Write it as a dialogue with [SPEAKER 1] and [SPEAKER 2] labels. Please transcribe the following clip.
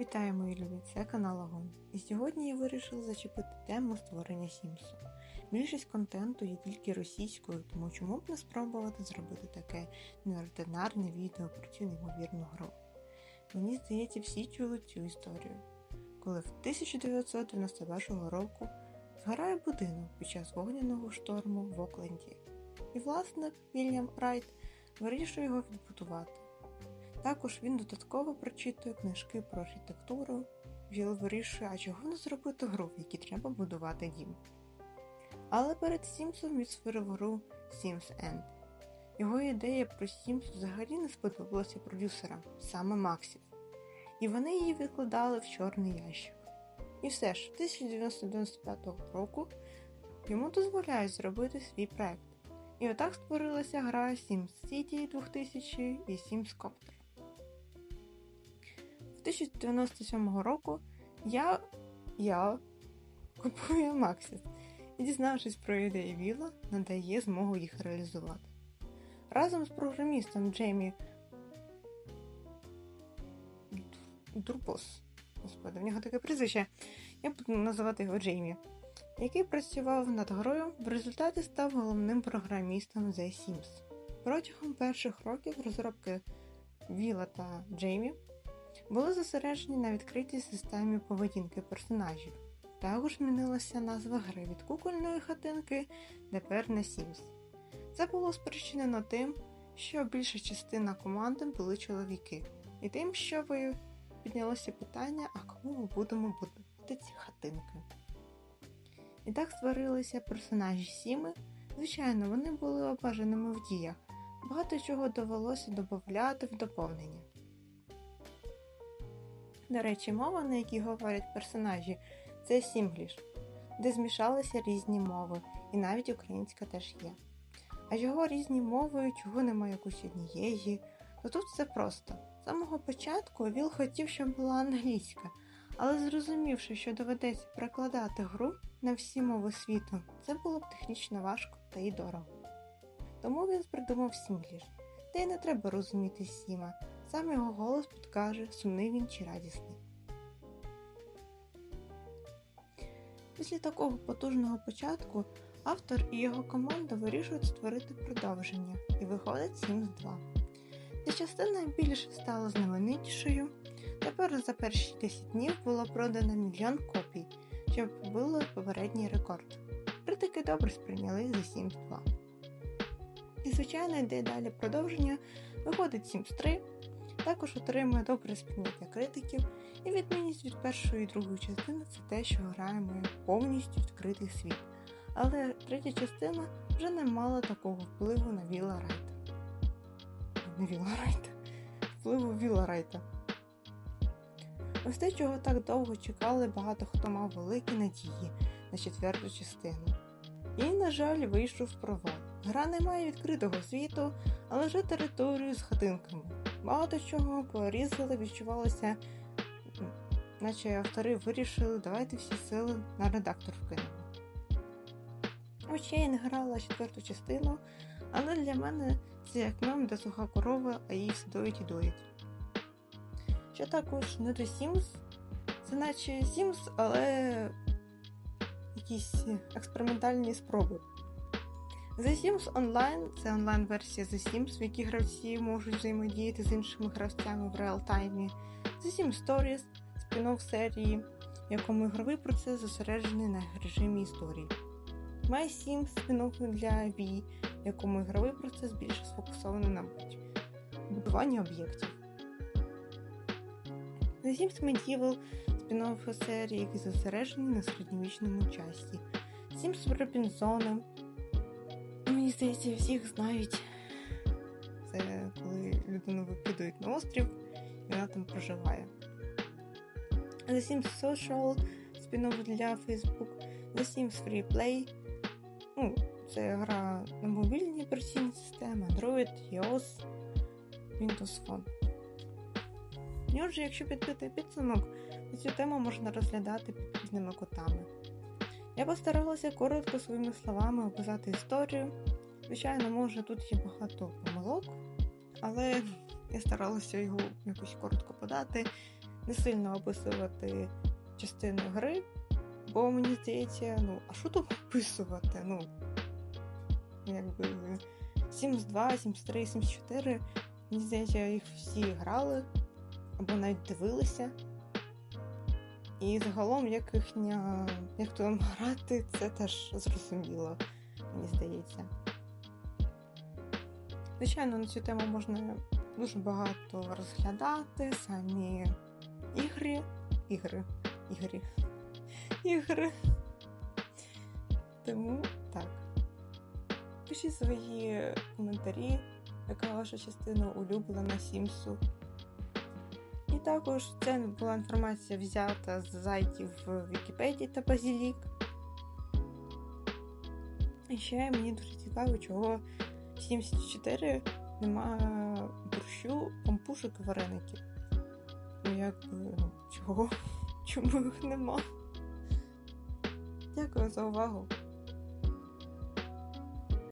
[SPEAKER 1] Вітаю, мої любі! Це канал Агон. І сьогодні я вирішила зачепити тему створення Сімсу. Більшість контенту є тільки російською, тому чому б не спробувати зробити таке неординарне відео про цю неймовірну гру. Мені здається, всі чули цю історію, коли в 1991 року згорає будинок під час вогняного шторму в Окленді. І власник Вільям Райт вирішує його відбудувати. Також він додатково прочитує книжки про архітектуру, Віл вирішує, а чого не зробити гру, в якій треба будувати дім. Але перед Сімсом він створив гру Sims End. Його ідея про Sims взагалі не сподобалася продюсерам, саме Максів. І вони її відкладали в чорний ящик. І все ж, 1995 року йому дозволяють зробити свій проект. І отак створилася гра Sims City 2000 і Sims Copter. 1997 року я я купую Максіс і, дізнавшись про ідеї Віла, надає змогу їх реалізувати. Разом з програмістом Джеймі Дурбос. Господи, в нього таке прізвище. Я буду називати його Джеймі, який працював над грою, в результаті став головним програмістом The Sims. Протягом перших років розробки Віла та Джеймі були зосереджені на відкритій системі поведінки персонажів. Також змінилася назва гри від кукольної хатинки тепер на Sims. Це було спричинено тим, що більша частина команди були чоловіки, і тим, що ви піднялося питання, а кому ми будемо будувати ці хатинки. І так створилися персонажі Сіми. Звичайно, вони були обмеженими в діях. Багато чого довелося додати в доповнення. До речі, мова, на якій говорять персонажі, це Сімгліш, де змішалися різні мови, і навіть українська теж є. А чого різні мови, чого немає якоїсь однієї, то тут все просто. З самого початку Віл хотів, щоб була англійська, але зрозумівши, що доведеться перекладати гру на всі мови світу, це було б технічно важко та й дорого. Тому він придумав Сімгліш, де й не треба розуміти Сіма. Сам його голос підкаже, сумний він чи радісний. Після такого потужного початку автор і його команда вирішують створити продовження і виходить Sims 2. Ця частина більше стала знаменитішою. Тепер за перші 10 днів було продано мільйон копій, що побило попередній рекорд. Критики добре сприйняли The Sims 2. І, звичайно, йде далі продовження, виходить Sims 3, також отримує добре сприйняття критиків, і відмінність від першої і другої частини це те, що граємо повністю відкритий світ. Але третя частина вже не мала такого впливу на Віла Райта. Не Віла Райта, впливу Віла Райта. Ось те, чого так довго чекали, багато хто мав великі надії на четверту частину. І, на жаль, вийшов провал. Гра не має відкритого світу, але вже територію з хатинками. Багато чого порізали, відчувалося, наче автори вирішили, давайте всі сили на редактор вкинемо. Очей не грала четверту частину, але для мене це як мем, де суха корова, а її все доїть і доїть. Що також не до Sims, це наче Sims, але якісь експериментальні спроби. The Sims Online це онлайн-версія The Sims, в якій гравці можуть взаємодіяти з іншими гравцями в реал-таймі. The Sims Stories спін-офф серії, в якому ігровий процес зосереджений на режимі історії. My Sims спін-офф для Wii, в якому ігровий процес більше сфокусований на будуванні об'єктів. The Sims Medieval спін-офф серії, які зосереджені на середньовічному часі. Sims Robinson Мені здається, всіх знають. Це коли людину викидують на острів і вона там проживає. The Sims Social, спін для Facebook, The Sims Free Play. Ну, Це гра на мобільній операційній системі, Android, iOS, Windows Phone. І отже, якщо підбити підсумок, то цю тему можна розглядати під різними котами. Я постаралася коротко своїми словами описати історію. Звичайно, може, тут є багато помилок, але я старалася його якось коротко подати. не сильно описувати частину гри, бо мені здається, ну, а що там описувати? Ну, якби Sims 2, Sims 3, Sims 4, мені здається, їх всі грали або навіть дивилися. І загалом, як їхня, як там грати, це теж зрозуміло, мені здається. Звичайно, на цю тему можна дуже багато розглядати, самі ігри, ігри, ігри, ігри. Тому так. Пишіть свої коментарі, яка ваша частина улюблена Сімсу. І також це була інформація взята з сайтів Вікіпедії та Базілік. І ще мені дуже цікаво, чого 74 нема борщу, пампушок і вареників. Ну, як, ну, чого? Чому їх нема? Дякую за увагу.